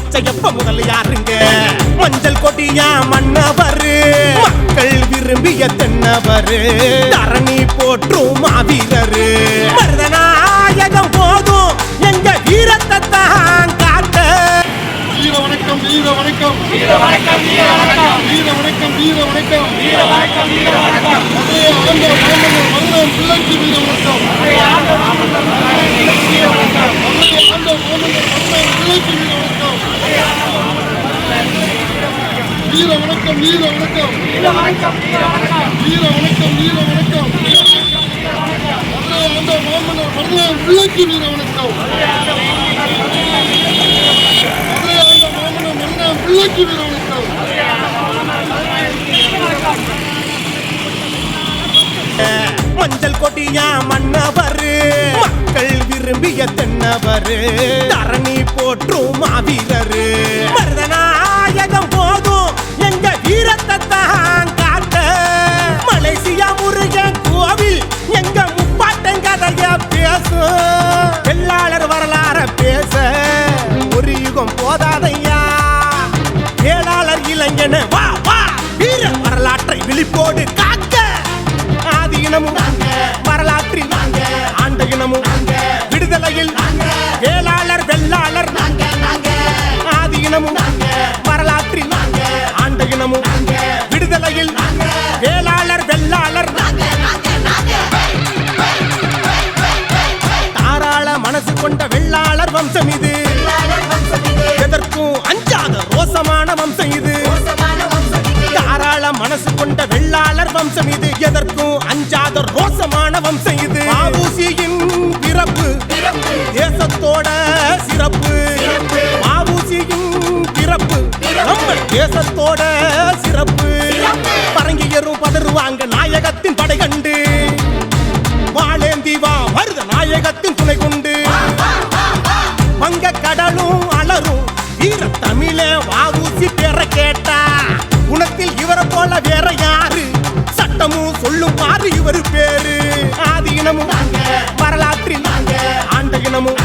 பச்சையப்ப முதல் யாருங்க? மஞ்சள் கொடியா மன்னவரு மக்கள் விரும்பிய தென்னவரு. தரணி போற்றும் மாவீரரு. மருதநாயகம் போதும். எங்க வீரத்தை தான் காட்ட வீர வணக்கம் வீர வணக்கம். வீர வணக்கம் வீர வணக்கம். வீர வணக்கம் வீர வணக்கம். வீர வணக்கம் வீர வணக்கம். ஆண்ட மாமன்னர் மதுரம் பிள்ளைக்கு வீர வணக்கம் ஆண்ட மாமன்னர் மதுரம் பிள்ளைக்கு வீர வணக்கம் வீர வணக்கம் வீர வணக்கம். வீர வணக்கம் வீர வணக்கம். வீர வணக்கம் வீர வணக்கம். ஆண்ட மாமன்னர் மதுரம் பிள்ளைக்கு வீர வணக்கம். மதுரை ஆண்ட மாமன்னர் மதுரம் பிள்ளைக்கு வீர வணக்கம். மஞ்சள் கொடியா மன்னவரு மக்கள் விரும்பிய தென்னவரு தரணி போற்றும் மாவீரரு. மருதநாயகம் இனமும் வரலாற்றில் ஆண்ட இனமும் விடுதலையில் வேளாளர் வெள்ளாளர் தாராள மனசு கொண்ட வெள்ளாளர் வம்சம் இது. எதற்கும் அஞ்சாத ரோசமான வம்சம் இது. தாராள மனசு கொண்ட வெள்ளாளர் வம்சம் இது. எதற்கும் அஞ்சாத ரோசமான வம்சம் இது. தேசத்தோட சிறப்பு. பரங்கியரும் பதறுவாங்க நாயகத்தின் படை கண்டு. வாழேந்தி வா மருத நாயகத்தின் துணை கொண்டு. வங்க கடலும் அலரும் வீர தமிழ வாவூசி பேர கேட்டா. குணத்தில் இவரை போல வேற யாரு? சட்டமும் சொல்லும் பாரு இவர் பேரு. ஆதி இனமும் வரலாற்றில் ஆண்ட இனமும்